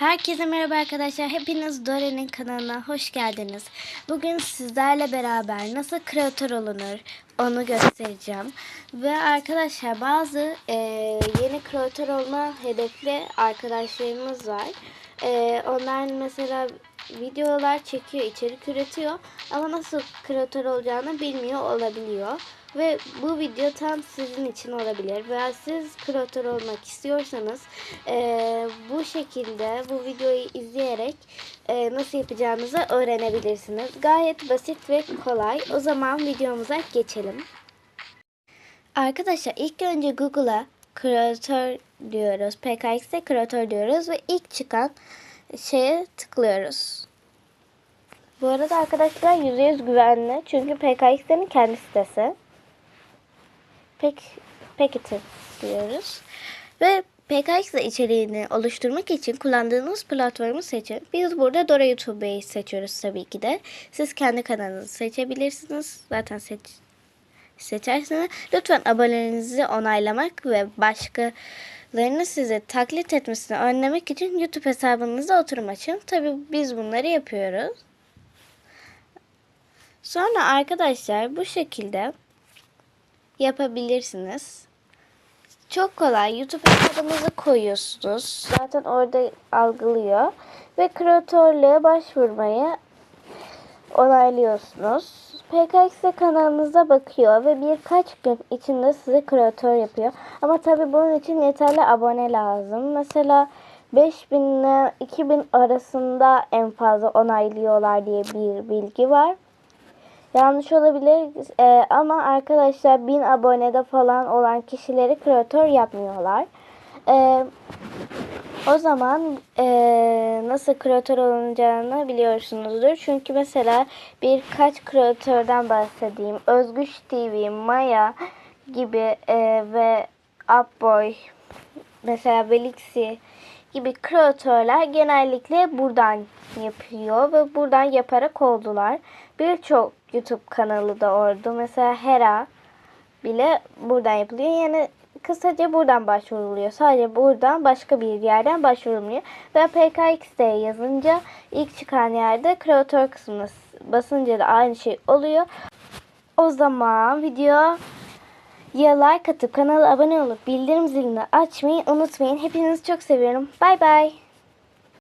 Herkese merhaba arkadaşlar. Hepiniz Dore'nin kanalına hoş geldiniz. Bugün sizlerle beraber nasıl kreatör olunur onu göstereceğim. Ve arkadaşlar bazı e, yeni kreatör olma hedefli arkadaşlarımız var. E, onlar mesela videolar çekiyor, içerik üretiyor ama nasıl kreatör olacağını bilmiyor olabiliyor. Ve bu video tam sizin için olabilir. Veya siz kreatör olmak istiyorsanız eee, bu şekilde bu videoyu izleyerek eee, nasıl yapacağınızı öğrenebilirsiniz. Gayet basit ve kolay. O zaman videomuza geçelim. Arkadaşlar ilk önce Google'a kreatör diyoruz. PKX'de kreatör diyoruz ve ilk çıkan şeye tıklıyoruz. Bu arada arkadaşlar %100 güvenli. Çünkü PKX'lerin kendi sitesi. Pek, Packet'i diyoruz. Ve PKX içeriğini oluşturmak için kullandığınız platformu seçin. Biz burada Dora YouTube'yu seçiyoruz tabii ki de. Siz kendi kanalınızı seçebilirsiniz. Zaten seç seçerseniz lütfen abonelerinizi onaylamak ve başkalarının sizi taklit etmesini önlemek için YouTube hesabınıza oturum açın. Tabii biz bunları yapıyoruz. Sonra arkadaşlar bu şekilde yapabilirsiniz. Çok kolay. YouTube hesabınızı koyuyorsunuz. Zaten orada algılıyor. Ve kreatörlüğe başvurmayı onaylıyorsunuz. PKX kanalınıza bakıyor ve birkaç gün içinde size kreatör yapıyor. Ama tabi bunun için yeterli abone lazım. Mesela 5000 ile 2000 arasında en fazla onaylıyorlar diye bir bilgi var. Yanlış olabilir e, ama arkadaşlar 1000 abonede falan olan kişileri kreatör yapmıyorlar. E, o zaman e, nasıl kreatör olunacağını biliyorsunuzdur. Çünkü mesela birkaç kreatörden bahsedeyim. Özgüç TV, Maya gibi e, ve Upboy, mesela Belixi gibi kreatörler genellikle buradan yapıyor ve buradan yaparak oldular. Birçok YouTube kanalı da orada. Mesela Hera bile buradan yapılıyor. Yani kısaca buradan başvuruluyor. Sadece buradan başka bir yerden başvurulmuyor. Ve PKX'de yazınca ilk çıkan yerde kreatör kısmına basınca da aynı şey oluyor. O zaman video ya like atıp kanala abone olup bildirim zilini açmayı unutmayın. Hepinizi çok seviyorum. Bay bay.